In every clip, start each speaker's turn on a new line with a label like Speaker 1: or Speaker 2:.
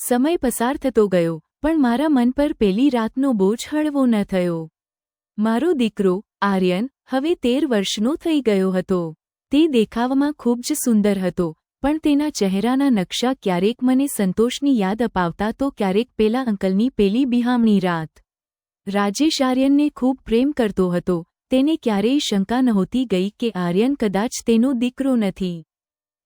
Speaker 1: સમય પસાર થતો ગયો, પણ મારા મન પર પેલી રાતનો બોજ હળવો ન થયો. મારો દીકરો, આર્યન, હવે તેર વર્ષનો થઈ ગયો હતો. તે દેખાવમાં ખૂબ જ સુંદર હતો, પણ તેના ચહેરાના નકશા ક્યારેક મને સંતોષની યાદ અપાવતા તો ક્યારેક પેલા અંકલની પેલી બિહામણી રાત. રાજેશ આર્યનને ખૂબ પ્રેમ કરતો હતો, તેને ક્યારેય શંકા નહોતી ગઈ કે આર્યન કદાચ તેનો દીકરો નથી.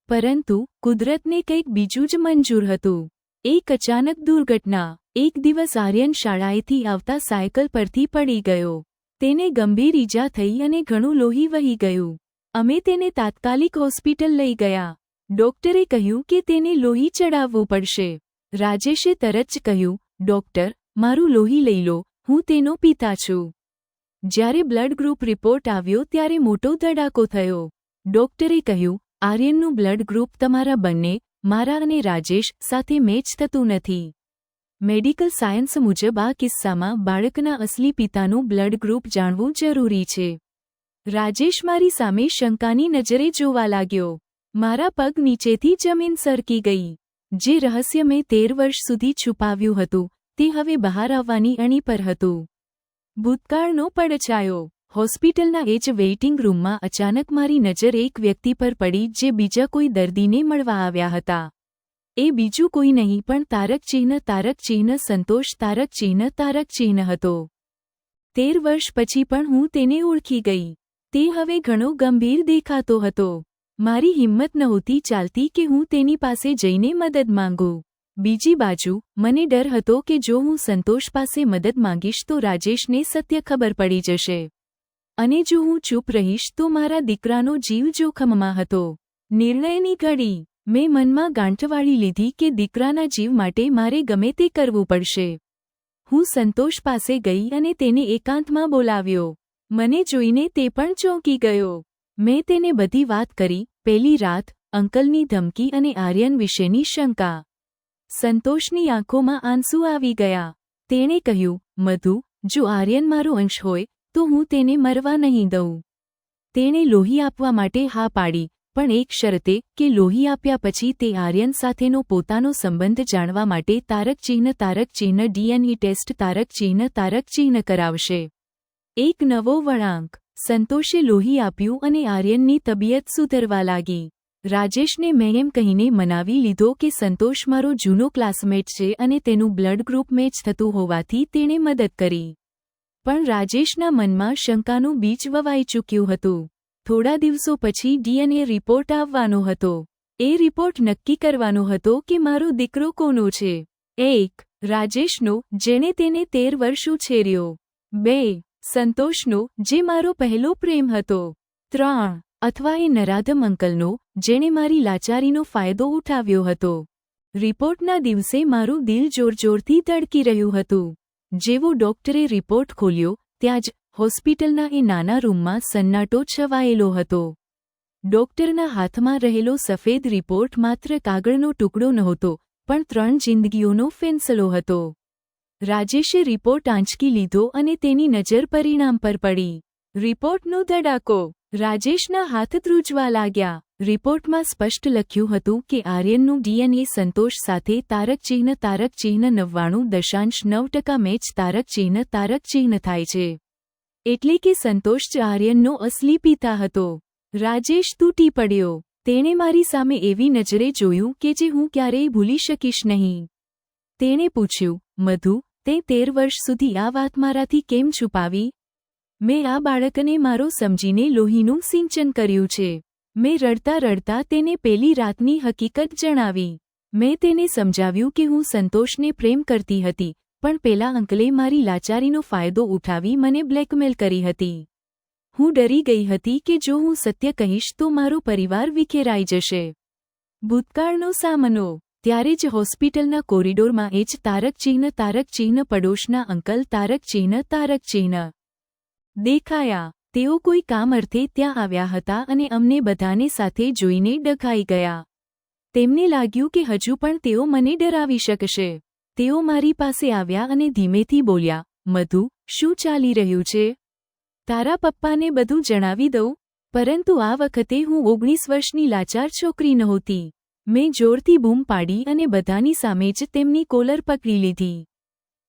Speaker 1: પરંતુ, કુદરતને કંઈક બીજું જ મંજૂર હતું. એક અચાનક દુર્ઘટના. એક દિવસ આર્યન શાળાએથી આવતા સાયકલ પરથી પડી ગયો. તેને ગંભીર ઈજા થઈ અને ઘણું લોહી વહી ગયું. અમે તેને તાત્કાલિક હોસ્પિટલ લઈ ગયા. ડોક્ટરે કહ્યું કે તેને લોહી ચડાવવું પડશે. રાજેશે તરત જ કહ્યું, ડોક્ટર, મારું લોહી લઈ લો. હું તેનો પિતા છું. જ્યારે બ્લડ ગ્રુપ રિપોર્ટ આવ્યો ત્યારે મોટો ધડાકો થયો. ડોક્ટરે કહ્યું, આર્યનનું બ્લડ ગ્રુપ તમારા બંને મારા અને રાજેશ સાથે મેચ થતું નથી. મેડિકલ સાયન્સ મુજબ આ કિસ્સામાં બાળકના અસલી પિતાનું બ્લડ ગ્રુપ જાણવું જરૂરી છે. રાજેશ મારી સામે શંકાની નજરે જોવા લાગ્યો. મારા પગ નીચેથી જમીન સરકી ગઈ, જે રહસ્ય મેં તેર વર્ષ સુધી છુપાવ્યું હતું, તે હવે બહાર આવવાની અણી પર હતું. ભૂતકાળનો પડછાયો. હોસ્પિટલના એ જ વેઇટિંગ રૂમમાં અચાનક મારી નજર એક વ્યક્તિ પર પડી જે બીજા કોઈ દર્દીને મળવા આવ્યા હતા. એ બીજું કોઈ નહીં, પણ તારક ચિહ્ન તારક ચિહ્ન સંતોષ, તારક ચિહ્ન તારક ચિહ્ન હતો. તેર વર્ષ પછી પણ હું તેને ઓળખી ગઈ. તે હવે ઘણો ગંભીર દેખાતો હતો. મારી હિંમત નહોતી ચાલતી કે હું તેની પાસે જઈને મદદ માંગું. બીજી બાજુ, મને ડર હતો કે જો હું સંતોષ પાસે મદદ માંગીશ તો રાજેશને સત્ય ખબર પડી જશે. અને જો હું ચૂપ રહીશ તો મારા દીકરાનો જીવ જોખમમાં હતો. નિર્ણયની ઘડી, મેં મનમાં ગાંઠવાળી લીધી કે દીકરાના જીવ માટે મારે ગમે તે કરવું પડશે. હું સંતોષ પાસે ગઈ અને તેને એકાંતમાં બોલાવ્યો. મને જોઈને તે પણ ચોંકી ગયો. મેં તેને બધી વાત કરી પેલી રાત, અંકલની ધમકી અને આર્યન વિશેની શંકા. સંતોષની આંખોમાં આંસુ આવી ગયા. તેણે કહ્યું, મધુ, જો આર્યન મારો અંશ હોય તો હું તેને મરવા નહીં દઉં. તેણે લોહી આપવા માટે હા પાડી, પણ એક શરતે કે લોહી આપ્યા પછી તે આર્યન સાથેનો પોતાનો સંબંધ જાણવા માટે તારક ચિહ્ન તારક ચિહ્ન ડીએનઈ ટેસ્ટ, તારક ચિહ્ન તારક ચિહ્ન કરાવશે. એક નવો વળાંક. સંતોષે લોહી આપ્યું અને આર્યનની તબિયત સુધરવા લાગી. રાજેશને મેં એમ કહીને મનાવી લીધો કે સંતોષ મારો જૂનો ક્લાસમેટ છે અને તેનું બ્લડ ગ્રુપ મેચ થતું હોવાથી તેણે મદદ કરી. પણ રાજેશના મનમાં શંકાનું બીજ વવાઈ ચૂક્યું હતું. થોડા દિવસો પછી ડીએનએ રિપોર્ટ આવવાનો હતો. એ રિપોર્ટ નક્કી કરવાનો હતો કે મારો દીકરો કોનો છે. એક, રાજેશનો, જેણે તેને તેર વર્ષ ઉછેર્યો. બે, સંતોષનો, જે મારો પહેલો પ્રેમ હતો. ત્રણ, અથવા એ નરાધમ અંકલનો, જેણે મારી લાચારીનો ફાયદો ઉઠાવ્યો હતો. રિપોર્ટના દિવસે મારું દિલ જોરજોરથી તડકી રહ્યું હતું. જેવો ડોક્ટરે રિપોર્ટ ખોલ્યો, ત્યાં જ હોસ્પિટલના એ નાના રૂમમાં સન્નાટો છવાયેલો હતો. ડોક્ટરના હાથમાં રહેલો સફેદ રિપોર્ટ માત્ર કાગળનો ટુકડો નહોતો, પણ ત્રણ જિંદગીઓનો ફેંસલો હતો. રાજેશે રિપોર્ટ આંચકી લીધો અને તેની નજર પરિણામ પર પડી. રિપોર્ટનો ધડાકો રાજેશના હાથ ધ્રુજવા લાગ્યા. રિપોર્ટમાં સ્પષ્ટ લખ્યું હતું કે આર્યનનું ડીએનએ સંતોષ સાથે તારક ચિહ્ન તારક ચિહ્ન નવ્વાણું દશાંશ નવ ટકા મેચ તારક ચિહ્ન તારક ચિહ્ન થાય છે. એટલે કે સંતોષ જ આર્યનનો અસલી પિતા હતો. રાજેશ તૂટી પડ્યો. તેણે મારી સામે એવી નજરે જોયું કે જે હું ક્યારેય ભૂલી શકીશ નહીં. તેણે પૂછ્યું, મધુ, તે તેર વર્ષ સુધી આ વાત મારાથી કેમ છુપાવી? મેં આ બાળકને મારો સમજીને લોહીનું સિંચન કર્યું છે. મેં રડતા રડતા તેને પેલી રાતની હકીકત જણાવી. મેં તેને સમજાવ્યું કે હું સંતોષને પ્રેમ કરતી હતી, પણ પેલા અંકલે મારી લાચારીનો ફાયદો ઉઠાવી મને બ્લેકમેલ કરી હતી. હું ડરી ગઈ હતી કે જો હું સત્ય કહીશ તો મારો પરિવાર વિખેરાઈ જશે. ભૂતકાળનો સામનો. ત્યારે જ હોસ્પિટલના કોરિડોરમાં એ જ તારક ચિહ્ન તારક ચિહ્ન પડોશના અંકલ તારક ચિહ્ન તારક ચિહ્ન દેખાયા. તેઓ કોઈ કામ અર્થે ત્યાં આવ્યા હતા અને અમને બધાને સાથે જોઈને ડઘાઈ ગયા. તેમને લાગ્યું કે હજુ પણ તેઓ મને ડરાવી શકશે. તેઓ મારી પાસે આવ્યા અને ધીમેથી બોલ્યા, મધુ, શું ચાલી રહ્યું છે? તારા પપ્પાને બધું જણાવી દઉં, પરંતુ આ વખતે હું ઓગણીસ વર્ષની લાચાર છોકરી નહોતી. મેં જોરથી બૂમ પાડી અને બધાની સામે જ તેમની કોલર પકડી લીધી.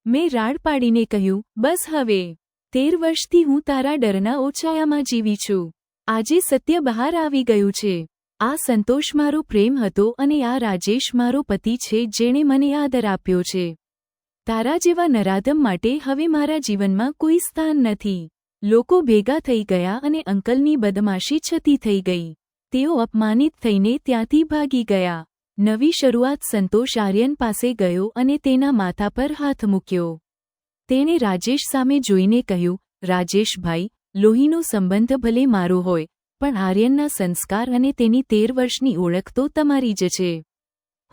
Speaker 1: મેં રાડ પાડીને કહ્યું, બસ હવે. તેર વર્ષથી હું તારા ડરના ઓછાયામાં જીવી છું. આજે સત્ય બહાર આવી ગયું છે. આ સંતોષ મારો પ્રેમ હતો અને આ રાજેશ મારો પતિ છે જેણે મને આદર આપ્યો છે. તારા જેવા નરાધમ માટે હવે મારા જીવનમાં કોઈ સ્થાન નથી. લોકો ભેગા થઈ ગયા અને અંકલની બદમાશી છતી થઈ ગઈ. તેઓ અપમાનિત થઈને ત્યાંથી ભાગી ગયા. નવી શરૂઆત સંતોષ આર્યન પાસે ગયો અને તેના માથા પર હાથ મૂક્યો. તેણે રાજેશ સામે જોઈને કહ્યું, રાજેશભાઈ, લોહીનો સંબંધ ભલે મારો હોય, પણ આર્યનના સંસ્કાર અને તેની તેર વર્ષની ઓળખ તો તમારી જ છે.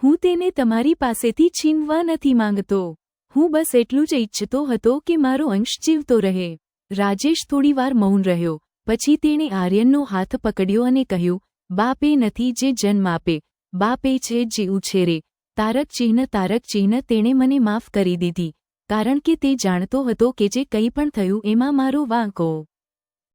Speaker 1: હું તેને તમારી પાસેથી છીનવા નથી માંગતો. હું બસ એટલું જ ઈચ્છતો હતો કે મારો અંશ જીવતો રહે. રાજેશ થોડીવાર મૌન રહ્યો, પછી તેણે આર્યનનો હાથ પકડ્યો અને કહ્યું, બાપ એ નથી જે જન્મ આપે, બાપ એ છે જે ઉછેરે. તારક ચિહ્ન તારક ચિહ્ન તેણે મને માફ કરી દીધી. કારણ કે તે જાણતો હતો કે જે કંઈ પણ થયું એમાં મારો વાંકો.